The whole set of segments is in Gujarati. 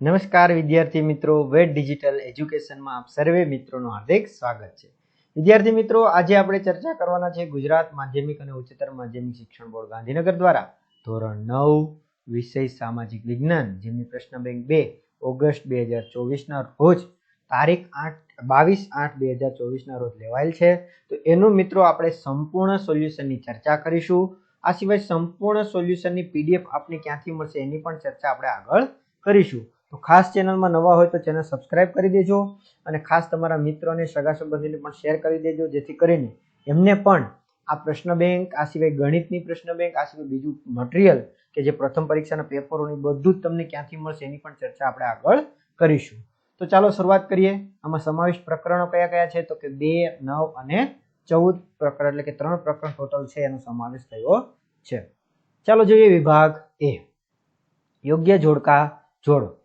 નમસ્કાર વિદ્યાર્થી મિત્રો વેટ ડિજિટલ એજ્યુકેશનમાં આપ સર્વે મિત્રોનું હાર્દિક સ્વાગત છે. વિદ્યાર્થી મિત્રો, આજે આપણે ચર્ચા કરવાના છે ગુજરાત માધ્યમિક અને ઉચ્ચતર માધ્યમિક શિક્ષણ બોર્ડ ગાંધીનગર દ્વારા ધોરણ નવ, વિષય સામાજિક વિજ્ઞાન, જેમની પ્રશ્ન બેંક બે, ઓગસ્ટ બે હજાર ચોવીસના રોજ તારીખ આઠ, બાવીસ આઠ બે હજાર ચોવીસના રોજ લેવાયેલ છે. તો એનું મિત્રો આપણે સંપૂર્ણ સોલ્યુશનની ચર્ચા કરીશું. આ સિવાય સંપૂર્ણ સોલ્યુશનની પીડીએફ આપને ક્યાંથી મળશે એની પણ ચર્ચા આપણે આગળ કરીશું. તો ખાસ ચેનલમાં નવા હોય તો ચેનલ સબસ્ક્રાઇબ કરી દેજો અને ખાસ તમારા મિત્રોને, સગા સંબંધીને પણ શેર કરી દેજો, જેથી કરીને એમને પણ આ પ્રશ્ન બેંક, આ સિવાય ગણિતની પ્રશ્ન બેંક, આ સિવાય બીજું મટીરિયલ કે જે પ્રથમ પરીક્ષાના પેપરોની બધું જ તમને ક્યાંથી મળશે એની પણ ચર્ચા આપણે આગળ કરીશું. તો ચાલો શરૂઆત કરીએ. આમાં સમાવિષ્ટ પ્રકરણો કયા કયા છે? તો કે બે, નવ અને ચૌદ પ્રકરણ, એટલે કે ત્રણ પ્રકરણ ટોટલ છે, એનો સમાવેશ થયો છે. ચાલો જોઈએ વિભાગ એ. યોગ્ય જોડકા જોડો.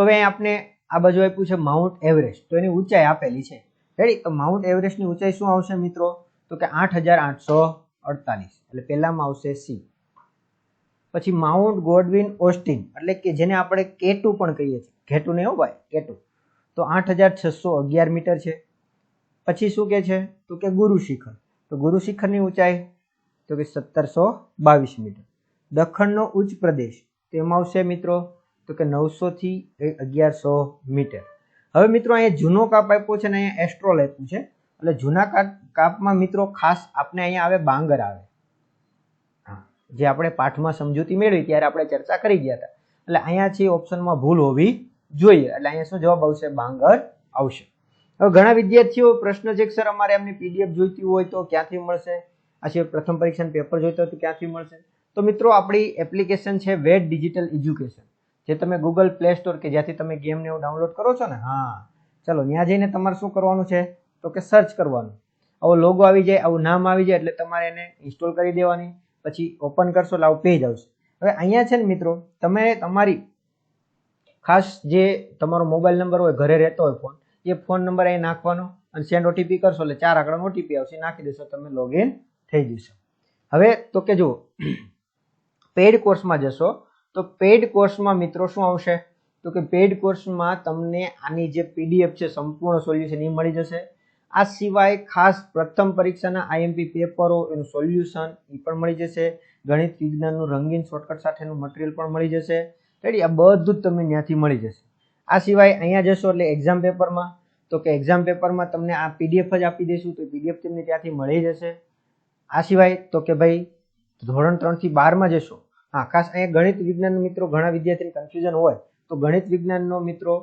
તો હવે આપણે આ બાજુ આપ્યું છે માઉન્ટ એવરેસ્ટ તો એની ઊંચાઈ આપેલી છે. રેડી માઉન્ટ એવરેસ્ટની ઊંચાઈ શું આવશે મિત્રો? તો કે આઠ હજાર આઠસો અડતાલીસ. એટલે પહેલામાં આવશે સી પછી માઉન્ટ ગોડવિન ઓસ્ટિન એટલે કે જેને આપણે કેટુ પણ કહીએ છીએ. ઘેટુ ને એવું ભાઈ કેટુ તો આઠ હજાર છસો અગિયાર મીટર છે. પછી શું કે છે? તો કે ગુરુ શિખર. તો ગુરુ શિખરની ઊંચાઈ તો કે સત્તરસો બાવીસ મીટર. દખણનો ઉચ્ચ પ્રદેશ. તેમાં આવશે મિત્રો તો કે નવસો થી અગિયારસો મીટર. હવે મિત્રો અહીંયા જૂનો કાપ આપ્યો છે ને અહીંયા એસ્ટ્રોલ આપ્યું છે. એટલે જૂના કાપ કાપમાં મિત્રો ખાસ આપણે અહીંયા આવે બાંગર આવે. જે આપણે પાઠમાં સમજૂતી મેળવી ત્યારે આપણે ચર્ચા કરી ગયા હતા. એટલે અહીંયા છે ઓપ્શનમાં ભૂલ હોવી જોઈએ. એટલે અહીંયા શું જવાબ આવશે? બાંગર આવશે. હવે ઘણા વિદ્યાર્થીઓ પ્રશ્ન છે સર, અમારે એમની પીડીએફ જોઈતી હોય તો ક્યાંથી મળશે? આ સિવાય પ્રથમ પરીક્ષાનું પેપર જોઈતો હોય તો ક્યાંથી મળશે? તો મિત્રો, આપણી એપ્લિકેશન છે વેટ ડિજિટલ એજ્યુકેશન. જે તમે ગૂગલ પ્લે સ્ટોર કે જ્યાંથી તમે ગેમને એવું ડાઉનલોડ કરો છો ને, હા. ચલો, ત્યાં જઈને તમારે શું કરવાનું છે? તો કે સર્ચ કરવાનું. આવો લોગો આવી જાય, આવું નામ આવી જાય, એટલે તમારે એને ઇન્સ્ટોલ કરી દેવાની. પછી ઓપન કરશો એટલે આવું પેજ આવશે. હવે અહીંયા છે ને મિત્રો, તમે તમારી ખાસ જે તમારો મોબાઈલ નંબર હોય, ઘરે રહેતો હોય ફોન એ ફોન નંબર અહીં નાખવાનો અને સેન્ડ ઓટીપી કરશો એટલે ચાર આંકડાનો ઓટીપી આવશે નાખી દેશો, તમે લોગિન થઈ જશો. હવે તો કે જુઓ પેડ કોર્સમાં જશો તો પેડ કોર્સમાં મિત્રો શું આવશે? તો કે પેડ કોર્સમાં તમને આની જે પીડીએફ છે, સંપૂર્ણ સોલ્યુશન એ મળી જશે. આ સિવાય ખાસ પ્રથમ પરીક્ષાના આઈએમપી પેપરો એનું સોલ્યુશન એ પણ મળી જશે. ગણિત, વિજ્ઞાનનું રંગીન શોર્ટકટ સાથેનું મટીરિયલ પણ મળી જશે. રેડી આ બધું જ તમને ત્યાંથી મળી જશે. આ સિવાય અહીંયા જશો એટલે એક્ઝામ પેપરમાં તો કે એક્ઝામ પેપરમાં તમને આ પીડીએફ જ આપી દઈશું. તો પીડીએફ તમને ત્યાંથી મળી જશે. આ સિવાય તો કે ભાઈ ધોરણ ત્રણથી બારમાં જશો. હા, ખાસ અહીંયા ગણિત વિજ્ઞાન મિત્રો, ઘણા વિદ્યાર્થીને કન્ફ્યુઝન હોય, તો ગણિત વિજ્ઞાનનો મિત્રો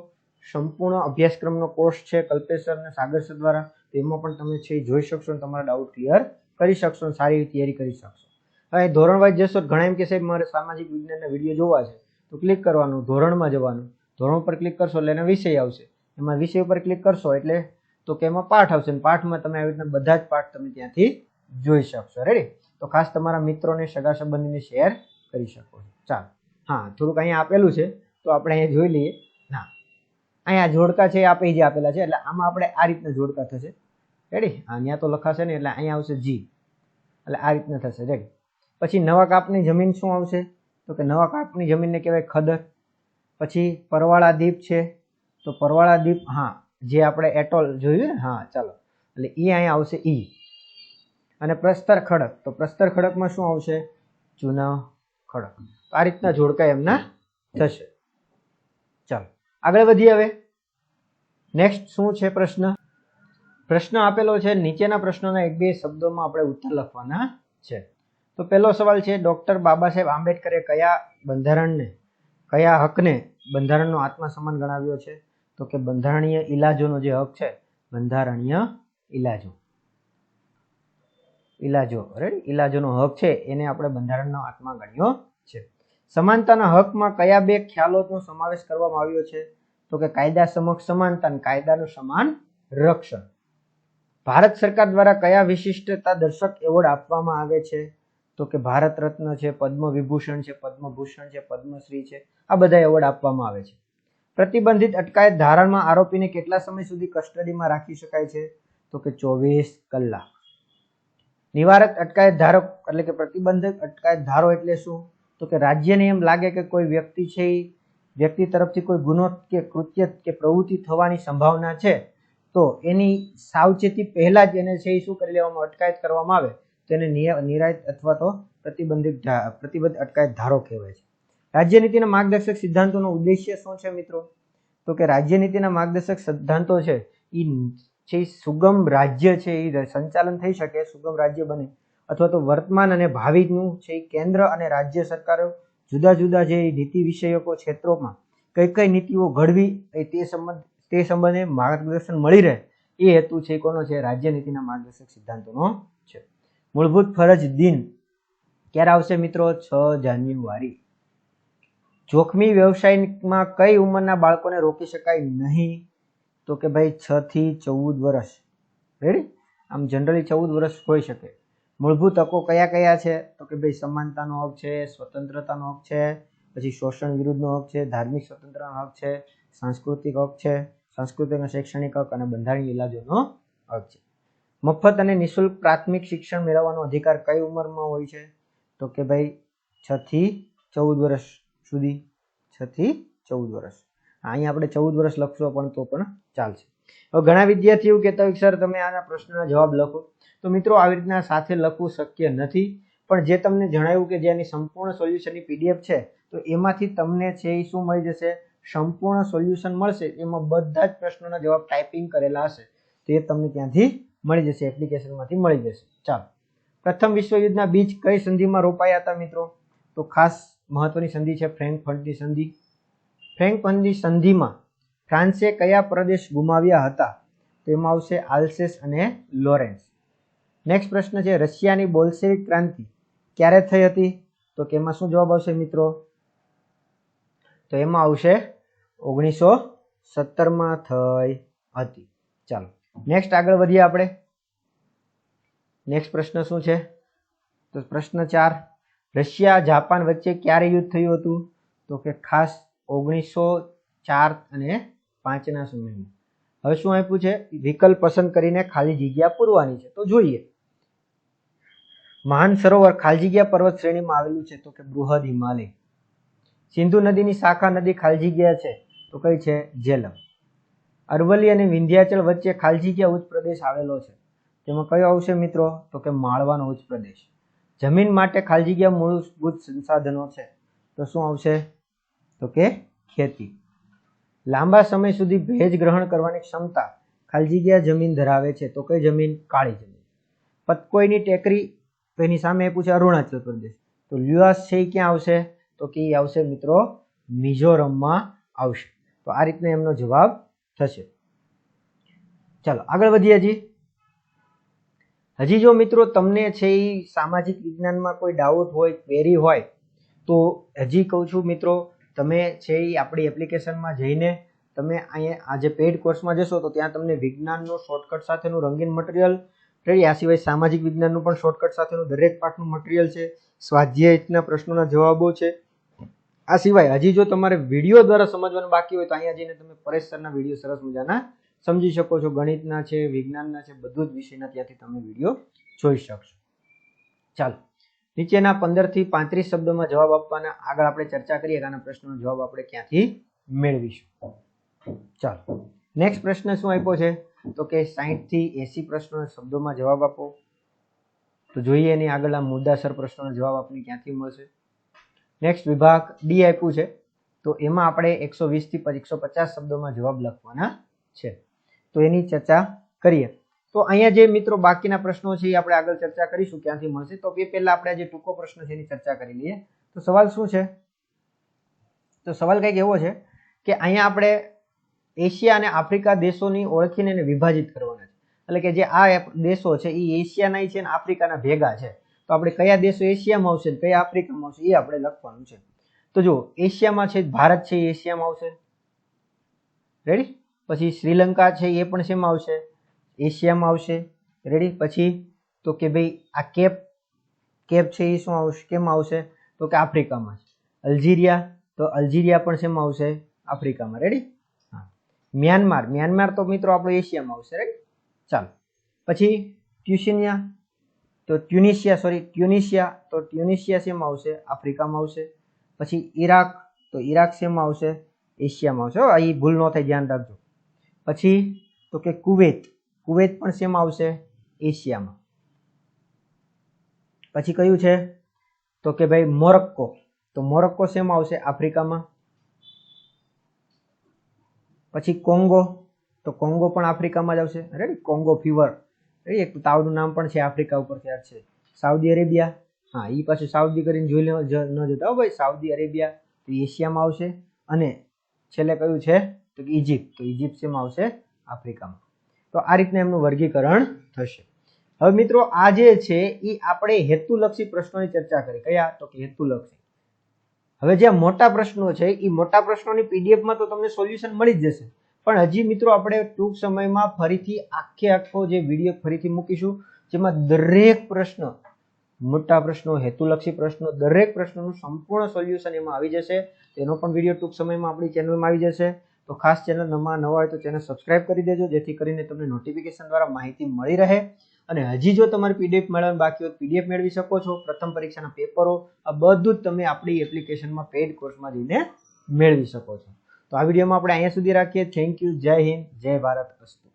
સંપૂર્ણ અભ્યાસક્રમનો કોર્સ છે કલ્પેશ અને સાગર સર દ્વારા. તેમાં પણ તમે છે જોઈ શકશો અને તમારા ડાઉટ ક્લિયર કરી શકશો અને સારી તૈયારી કરી શકશો. હવે ધોરણ વાઇઝ જશો ઘણા એમ કે સાહેબ, મારે સામાજિક વિજ્ઞાનના વીડિયો જોવા છે. તો ક્લિક કરવાનું, ધોરણમાં જવાનું. ધોરણ પર ક્લિક કરશો એટલે એના વિષય આવશે. એમાં વિષય ઉપર ક્લિક કરશો એટલે તો કે એમાં પાઠ આવશે અને પાઠમાં તમે આવી રીતના બધા જ પાઠ તમે ત્યાંથી જોઈ શકશો. રેડી તો ખાસ તમારા મિત્રોને, સગા સંબંધીને શેર કરી શકો છો. ચાલો. હા, થોડુંક અહીંયા આપેલું છે, તો આપણે અહીંયા જોઈ લઈએ. ના. અહીંયા જોડકા છે આપે જે આપેલા છે, એટલે આમાં આપણે આ રીતના જોડકા થશે. રેડી ત્યાં તો લખાશે ને, એટલે અહીંયા આવશે જી એટલે આ રીતના થશે. રેડી પછી નવા કાપની જમીન શું આવશે? તો કે નવા કાપની જમીનને કહેવાય ખદર. પછી પરવાળા દીપ છે, તો પરવાળા દીપ, હા, જે આપણે એટોલ જોયું ને, હા, ચાલો. એટલે ઈ અહીંયા આવશે ઈ. અને પ્રસ્તર ખડક, તો પ્રસ્તર ખડકમાં શું આવશે? જૂના ખડક આ રીતના જોડકા એમના થશે. ચાલો, આગળ વધીએ હવે. નેક્સ્ટ શું છે પ્રશ્ન? પ્રશ્ન આપેલો છે, નીચેના પ્રશ્નોના એક બે શબ્દોમાં આપણે ઉત્તર લખવાના છે. તો પહેલો સવાલ છે, ડૉક્ટર બાબા સાહેબ આંબેડકરે કયા બંધારણને, કયા હકને બંધારણનો આત્મસન્માન ગણાવ્યો છે? તો કે બંધારણીય ઇલાજોનો જે હક છે, બંધારણીય ઇલાજો ઇલાજો રાઈટ ઇલાજોનો હક છે, એને આપણે બંધારણનો આત્મા ગણ્યો છે. સમાનતાના હકમાં કયા બે ખ્યાલોનો સમાવેશ કરવામાં આવ્યો છે? તો કે કાયદા સમક્ષ સમાનતા અને કાયદાનું સમાન રક્ષણ. ભારત સરકાર દ્વારા કયા વિશિષ્ટતા દર્શક એવોર્ડ આપવામાં આવે છે? તો કે ભારત રત્ન છે પદ્મ વિભૂષણ છે, પદ્મભૂષણ છે, પદ્મશ્રી છે, આ બધા એવોર્ડ આપવામાં આવે છે. પ્રતિબંધિત અટકાયત ધારણમાં આરોપીને કેટલા સમય સુધી કસ્ટડીમાં રાખી શકાય છે? તો કે ચોવીસ કલાક. નિવારક અટકાયત ધારો એટલે કે પ્રતિબંધક અટકાયત ધારો એટલે શું? તો કે રાજ્યને એમ લાગે કે કોઈ વ્યક્તિ છે એ વ્યક્તિ તરફથી કોઈ ગુનો કે કૃત્ય કે પ્રવૃત્તિ થવાની સંભાવના છે, તો એની સાવચેતી પહેલા જ એને છે એ શું કરી લેવામાં અટકાયત કરવામાં આવે. તો એને નિરાયત અથવા તો પ્રતિબંધિત પ્રતિબંધ અટકાયત ધારો કહેવાય છે. રાજ્ય નીતિના માર્ગદર્શક સિદ્ધાંતોનો ઉદ્દેશ્ય શું છે મિત્રો? તો કે રાજ્ય નીતિના માર્ગદર્શક સિદ્ધાંતો છે એ છે એ સુગમ રાજ્ય છે એ સંચાલન થઈ શકે, સુગમ રાજ્ય બને. અથવા તો વર્તમાન અને ભાવિનું છે એ કેન્દ્ર અને રાજ્ય સરકારો જુદા જુદા જે નીતિ વિષયકો ક્ષેત્રોમાં કઈ કઈ નીતિઓ ઘડવી એ તે સંબંધ, તે સંબંધે માર્ગદર્શન મળી રહે એ હેતુ છે કોનો છે રાજ્ય નીતિના માર્ગદર્શક સિદ્ધાંતોનો છે. મૂળભૂત ફરજ દિન ક્યારે આવશે મિત્રો? છ જાન્યુઆરી. જોખમી વ્યવસાયમાં કઈ ઉંમરના બાળકોને રોકી શકાય નહીં? તો કે ભાઈ છ થી ચૌદ વર્ષ. રેડી આમ જનરલી ચૌદ વર્ષ હોઈ શકે. મૂળભૂત હકો કયા કયા છે? તો કે ભાઈ સમાનતાનો હક છે, સ્વતંત્રતાનો હક છે, પછી શોષણ વિરુદ્ધનો હક છે, ધાર્મિક સ્વતંત્રતાનો હક છે, સાંસ્કૃતિક હક છે, સાંસ્કૃતિક અને શૈક્ષણિક હક અને બંધારણીય ઇલાજોનો હક છે. મફત અને નિઃશુલ્ક પ્રાથમિક શિક્ષણ મેળવવાનો અધિકાર કઈ ઉંમરમાં હોય છે? તો કે ભાઈ છ થી ચૌદ વર્ષ સુધી. છ થી ચૌદ વર્ષ. અહીંયા આપણે ચૌદ વર્ષ લખશો પણ તો પણ ચાલશે. હવે ઘણા વિદ્યાર્થીઓ કહેતા હોય સર, તમે આના પ્રશ્નના જવાબ લખો. તો મિત્રો, આવી રીતના સાથે લખવું શક્ય નથી. પણ જે તમને જણાવ્યું કે જેની સંપૂર્ણ સોલ્યુશનની પીડીએફ છે, તો એમાંથી તમને છે એ શું મળી જશે? સંપૂર્ણ સોલ્યુશન મળશે. એમાં બધા જ પ્રશ્નોના જવાબ ટાઈપિંગ કરેલા હશે. તો એ તમને ત્યાંથી મળી જશે એપ્લિકેશનમાંથી મળી જશે. ચાલો. પ્રથમ વિશ્વયુદ્ધના બીજ કઈ સંધિમાં રોપાયા હતા મિત્રો? તો ખાસ મહત્વની સંધિ છે, ફ્રેન્ક ફંડની સંધિ. ફ્રેન્ક ફંડની સંધિમાં ફ્રાન્સે કયા પ્રદેશ ગુમાવ્યા હતા? તેમાં આવશે આલ્સેસ અને લોરેન્સ. નેક્સ્ટ પ્રશ્ન છે, રશિયાની બોલ્સેવિક ક્રાંતિ ક્યારે થઈ હતી? તો કે એમાં શું જવાબ આવશે મિત્રો? તો એમાં આવશે ઓગણીસો સત્તરમાં થઈ હતી. ચાલો, નેક્સ્ટ આગળ વધીએ આપણે. નેક્સ્ટ પ્રશ્ન શું છે? તો પ્રશ્ન ચાર રશિયા જાપાન વચ્ચે ક્યારે યુદ્ધ થયું હતું? તો કે ખાસ ઓગણીસો ચાર અને પાંચના સમયમાં. હવે શું આપ્યું છે? વિકલ્પ પસંદ કરીને ખાલી જગ્યા પૂરવાની છે. તો જોઈએ. મહાન સરોવર ખાલી જગ્યા પર્વત શ્રેણીમાં આવેલું છે તો કે બૃહદ હિમાલય. સિંધુ નદીની શાખા નદી ખાલી જગ્યા છે તો કઈ છે? જેલમ. અરવલ્લી અને વિંધ્યાચલ વચ્ચે ખાલી જગ્યા ઉચ્ચ પ્રદેશ આવેલો છે. તેમાં કયો આવશે મિત્રો? તો કે માળવાનો ઉચ્ચ પ્રદેશ. જમીન માટે ખાલી જગ્યા મૂળભૂત સંસાધનો છે. તો શું આવશે? તો કે ખેતી. લાંબા સમય સુધી ભેજ ગ્રહણ કરવાની ક્ષમતા ખાલી જગ્યા જમીન ધરાવે છે. તો કઈ જમીન? કાળી જમીન. પતકોઈની ટેકરી, તો એની સામે એ પૂછે અરુણાચલ પ્રદેશ. તો લ્યુઆસ છે એ ક્યાં આવશે? તો કે એ આવશે મિત્રો મિઝોરમમાં આવશે. તો આ રીતના એમનો જવાબ થશે. ચાલો, આગળ વધીએ હજી. હજી જો મિત્રો તમને છે એ સામાજિક વિજ્ઞાનમાં કોઈ ડાઉટ હોય ક્વેરી હોય, તો હજી કહું છું મિત્રો તમે છે એ આપણી એપ્લિકેશનમાં જઈને તમે અહીંયા આજે પેઇડ કોર્સમાં જશો તો ત્યાં તમને વિજ્ઞાનનું શોર્ટકટ સાથેનું રંગીન મટીરિયલ રેડી આ સિવાય સામાજિક વિજ્ઞાનનું પણ શોર્ટકટ સાથેનું દરેક પાઠનું મટીરિયલ છે. સ્વાધ્યાયના પ્રશ્નોના જવાબો છે. આ સિવાય હજી જો તમારે વીડિયો દ્વારા સમજવાનું બાકી હોય તો અહીંયા જઈને તમે પરેશ સરના વીડિયો સરસ મજાના સમજી શકો છો. ગણિતના છે, વિજ્ઞાનના છે, બધું જ વિષયના ત્યાંથી તમે વીડિયો જોઈ શકશો. ચાલો. નીચેના પંદરથી પાંત્રીસ શબ્દોમાં જવાબ આપવાના આગળ આપણે ચર્ચા કરીએ આના પ્રશ્નનો જવાબ આપણે ક્યાંથી મેળવીશું. ચાલો નેક્સ્ટ પ્રશ્ન શું આપ્યો છે? તો કે સાહીઠથી એસી પ્રશ્નો શબ્દોમાં જવાબ આપો. તો જોઈએ એની આગળના મુદ્દાસર પ્રશ્નોનો જવાબ આપણને ક્યાંથી મળશે? નેક્સ્ટ વિભાગ ડી આપ્યું છે. તો એમાં આપણે એકસો વીસથી એકસો પચાસ શબ્દોમાં જવાબ લખવાના છે. તો એની ચર્ચા કરીએ. તો અહીંયા જે મિત્રો બાકીના પ્રશ્નો છે એ આપણે આગળ ચર્ચા કરીશું, ક્યાંથી મળશે? તો એ પહેલા આપણે જે ટૂંકો પ્રશ્ન છે એની ચર્ચા કરી લઈએ. તો સવાલ શું છે? તો સવાલ કંઈક એવો છે કે અહીંયા આપણે એશિયા અને આફ્રિકા દેશોની ઓળખીને એને વિભાજિત કરવાના છે. એટલે કે જે આ દેશો છે એ એશિયાના છે અને આફ્રિકાના ભેગા છે. તો આપણે કયા દેશો એશિયામાં આવશે કયા આફ્રિકામાં આવશે એ આપણે લખવાનું છે. તો જો એશિયામાં છે, ભારત છે એ એશિયામાં આવશે. રેડી પછી શ્રીલંકા છે એ પણ શેમાં આવશે? એશિયામાં આવશે. રેડી પછી તો કે ભાઈ આ કેપ કેપ છે એ શું આવશે? કેમ આવશે? તો કે આફ્રિકામાં છે. અલ્જીરિયા, તો અલ્જીરિયા પણ શેમાં આવશે આફ્રિકામાં. રેડી હા. મ્યાનમાર મ્યાનમાર તો મિત્રો આપણો એશિયામાં આવશે. રાઈટ ચાલો. પછી ટ્યુશિનિયા તો ટ્યુનિશિયા સોરી ટ્યુનિશિયા, તો ટ્યુનિશિયા શેમાં આવશે, આફ્રિકામાં આવશે. પછી ઈરાક, તો ઈરાક શેમાં આવશે, એશિયામાં આવશે. અહીં ભૂલ ન થાય, ધ્યાન રાખજો. પછી તો કે કુવેત કુવેત પણ શેમાં આવશે એશિયામાં. પછી કયું છે? તો કે ભાઈ મોરક્કો. તો મોરક્કો શેમાં આવશે આફ્રિકામાં. પછી કોંગો. તો કોંગો પણ આફ્રિકામાં જ આવશે. રેડી કોંગો ફીવર એક તાવનું નામ પણ છે આફ્રિકા ઉપર ત્યાર છે. Saudi Arabia. હા એ પાછું સાઉદી કરીને જોઈ ન જતા. ભાઈ, સાઉદી અરેબિયા તો એશિયામાં આવશે. અને છેલ્લે કયું છે? તો કે ઇજિપ્ત તો ઇજિપ્ત શેમાં આવશે આફ્રિકામાં. તો આ રીતના એમનું વર્ગીકરણ થશે. હવે મિત્રો, આ જે છે એ આપણે હેતુલક્ષી પ્રશ્નોની ચર્ચા કરી. કયા? તો કે હેતુલક્ષી. હવે જે મોટા પ્રશ્નો છે એ મોટા પ્રશ્નોની પીડીએફમાં તો તમને સોલ્યુશન મળી જ જશે. પણ હજી મિત્રો, આપણે ટૂંક સમયમાં ફરીથી આખે આખો જે વીડિયો ફરીથી મૂકીશું, જેમાં દરેક પ્રશ્ન, મોટા પ્રશ્નો, હેતુલક્ષી પ્રશ્નો, દરેક પ્રશ્નોનું સંપૂર્ણ સોલ્યુશન એમાં આવી જશે. તેનો પણ વીડિયો ટૂંક સમયમાં આપણી ચેનલમાં આવી જશે. તો ખાસ ચેનલ નવા નવા હોય તો ચેનલ સબસ્ક્રાઇબ કરી દેજો, જેથી કરીને તમને નોટિફિકેશન દ્વારા માહિતી મળી રહે. અને હજી જો તમારે પીડીએફ મેળવવાનું બાકી હોય પીડીએફ મેળવી શકો છો. પ્રથમ પરીક્ષાના પેપરો, આ બધું જ તમે આપણી એપ્લિકેશનમાં પેઇડ કોર્સમાં જઈને મેળવી શકો છો. તો આ વિડીયોમાં આપણે અહીંયા સુધી રાખીએ. થેન્ક યુ જય હિન્દ. જય ભારત. અસ્તુ